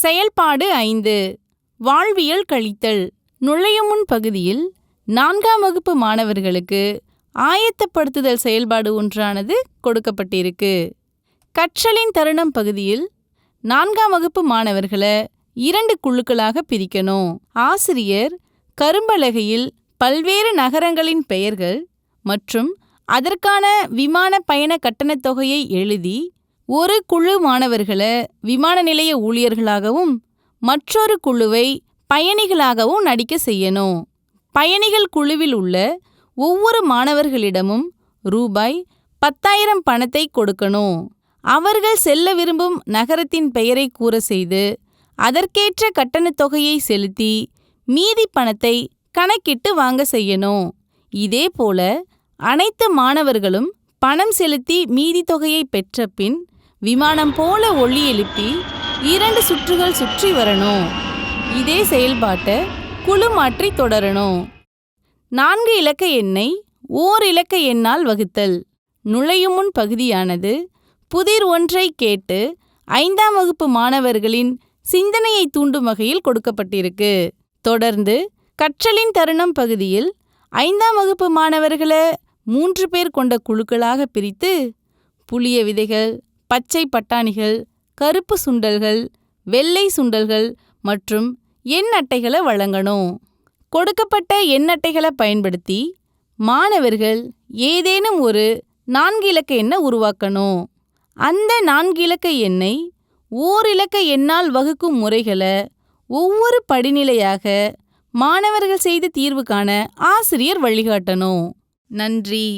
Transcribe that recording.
செயல்பாடு ஐந்து. வாழ்வியல் கழித்தல். நுழையமுன் பகுதியில் நான்காம் வகுப்பு மாணவர்களுக்கு ஆயத்தப்படுத்துதல் செயல்பாடு ஒன்றானது கொடுக்கப்பட்டிருக்கு. கற்றலின் தருணம் பகுதியில் நான்காம் வகுப்பு மாணவர்களை இரண்டு குழுக்களாக பிரிக்கணும். ஆசிரியர் கரும்பலகையில் பல்வேறு நகரங்களின் பெயர்கள் மற்றும் அதற்கான விமான பயண கட்டணத் தொகையை எழுதி ஒரு குழு மாணவர்களை விமான நிலைய ஊழியர்களாகவும் மற்றொரு குழுவை பயணிகளாகவும் நடிக்க செய்யணும். பயணிகள் குழுவில் உள்ள ஒவ்வொரு மாணவர்களிடமும் ரூபாய் பத்தாயிரம் பணத்தை கொடுக்கணும். அவர்கள் செல்ல விரும்பும் நகரத்தின் பெயரை கூற செய்து அதற்கேற்ற கட்டணத் தொகையை செலுத்தி மீதி பணத்தை கணக்கிட்டு வாங்க செய்யணும். இதேபோல அனைத்து மாணவர்களும் பணம் செலுத்தி மீதி தொகையை பெற்ற பின் விமானம் போல ஒளி எழுப்பி இரண்டு சுற்றுகள் சுற்றி வரணும். இதே செயல்பாட்டை குழு மாற்றி தொடரணும். நான்கு இலக்க எண்ணை ஓர் இலக்க எண்ணால் வகுத்தல். நுழையும் முன் பகுதியானது புதிர் ஒன்றை கேட்டு ஐந்தாம் வகுப்பு மாணவர்களின் சிந்தனையை தூண்டும் வகையில் கொடுக்கப்பட்டிருக்கு. தொடர்ந்து கற்றலின் தருணம் பகுதியில் ஐந்தாம் வகுப்பு மாணவர்களை மூன்று பேர் கொண்ட குழுக்களாக பிரித்து புளிய விதைகள் பச்சை பட்டாணிகள் கருப்பு சுண்டல்கள் வெள்ளை சுண்டல்கள் மற்றும் எண் அட்டைகளை வழங்கணும். கொடுக்கப்பட்ட எண் அட்டைகளை பயன்படுத்தி மாணவர்கள் ஏதேனும் ஒரு நான்கு இலக்க எண்ணை உருவாக்கணும். அந்த நான்கு இலக்க எண்ணை ஓர் இலக்க எண்ணால் வகுக்கும் முறைகளை ஒவ்வொரு படிநிலையாக மாணவர்கள் செய்த தீர்வு காண ஆசிரியர் வழிகாட்டணும். நன்றி.